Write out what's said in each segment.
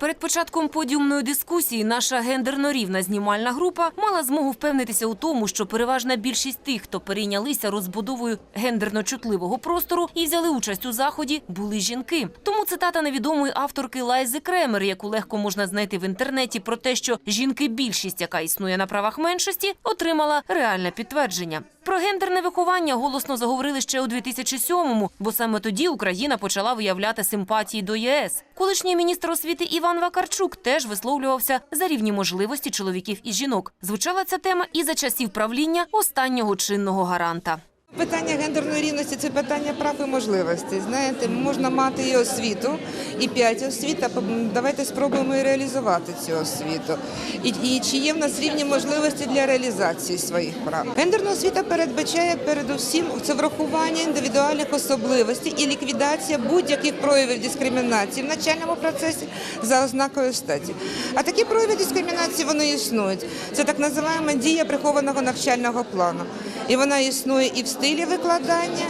Перед початком подіумної дискусії наша гендерно-рівна знімальна група мала змогу впевнитися у тому, що переважна більшість тих, хто перейнялися розбудовою гендерно-чутливого простору і взяли участь у заході, були жінки. Тому цитата невідомої авторки Лайзи Кремер, яку легко можна знайти в інтернеті, про те, що жінки більшість, яка існує на правах меншості, отримала реальне підтвердження. Про гендерне виховання голосно заговорили ще у 2007-му, бо саме тоді Україна почала виявляти симпатії до ЄС. Колишній міністр освіти Іван Вакарчук теж висловлювався за рівні можливості чоловіків і жінок. Звучала ця тема і за часів правління останнього чинного гаранта. Питання гендерної рівності це питання прав і можливостей. Знаєте, можна мати і освіту, і п'ять освіт, а давайте спробуємо і реалізувати цю освіту. І, і чи є в нас рівні можливості для реалізації своїх прав? Гендерна освіта передбачає передусім це врахування індивідуальних особливостей і ліквідація будь-яких проявів дискримінації в навчальному процесі за ознакою статі. А такі прояви дискримінації вони існують. Це так називаємо дія прихованого навчального плану І вона існує і в стилі викладання,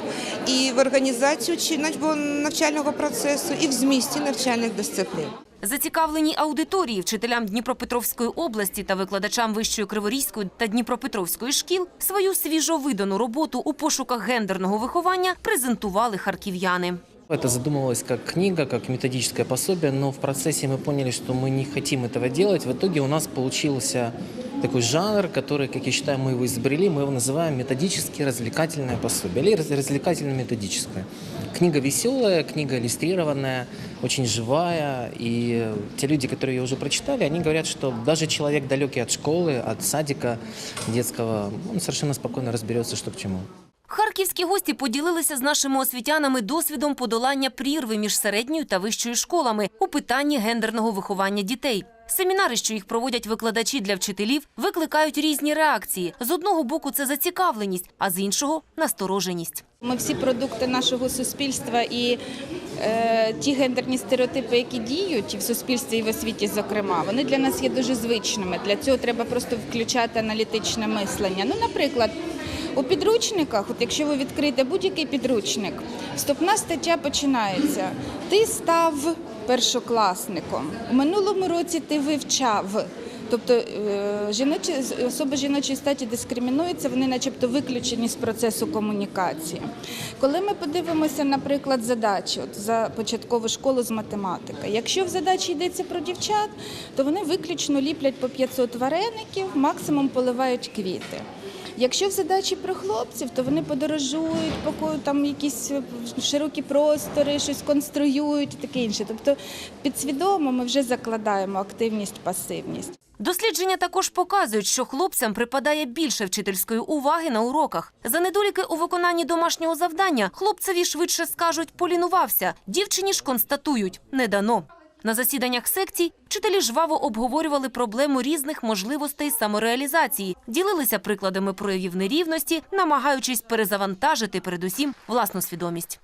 і в організації чи- навчального процесу, і в змісті навчальних дисциплін. Зацікавлені аудиторії вчителям Дніпропетровської області та викладачам Вищої Криворізької та Дніпропетровської шкіл свою свіжовидану роботу у пошуках гендерного виховання презентували харків'яни. Это задумывалось как книга, как методическое пособие, но в процессе мы поняли, что мы не хотим этого делать. В итоге у нас получился такой жанр, который, как я считаю, мы его изобрели, мы его называем методически развлекательное пособие или раз- развлекательно-методическое. Книга веселая, книга иллюстрированная, очень живая, и те люди, которые ее уже прочитали, они говорят, что даже человек далекий от школы, от садика детского, он совершенно спокойно разберется, что к чему. Харківські гості поділилися з нашими освітянами досвідом подолання прірви між середньою та вищою школами у питанні гендерного виховання дітей. Семінари, що їх проводять викладачі для вчителів, викликають різні реакції. З одного боку, це зацікавленість, а з іншого настороженість. Ми всі продукти нашого суспільства і е, ті гендерні стереотипи, які діють в суспільстві і в освіті, зокрема, вони для нас є дуже звичними. Для цього треба просто включати аналітичне мислення. Ну, наприклад, у підручниках, от якщо ви відкрите будь-який підручник, вступна стаття починається. Ти став першокласником. У минулому році ти вивчав. Тобто е, жіночі особи жіночої статі дискримінуються, вони начебто виключені з процесу комунікації. Коли ми подивимося, наприклад, задачі от за початкову школу з математики, якщо в задачі йдеться про дівчат, то вони виключно ліплять по 500 вареників, максимум поливають квіти. Якщо в задачі про хлопців, то вони подорожують, поки там якісь е, широкі простори, щось конструюють і таке інше. Тобто підсвідомо ми вже закладаємо активність, пасивність. Дослідження також показують, що хлопцям припадає більше вчительської уваги на уроках. За недоліки у виконанні домашнього завдання хлопцеві швидше скажуть полінувався, дівчині ж констатують не дано. На засіданнях секцій вчителі жваво обговорювали проблему різних можливостей самореалізації, ділилися прикладами проявів нерівності, намагаючись перезавантажити передусім власну свідомість.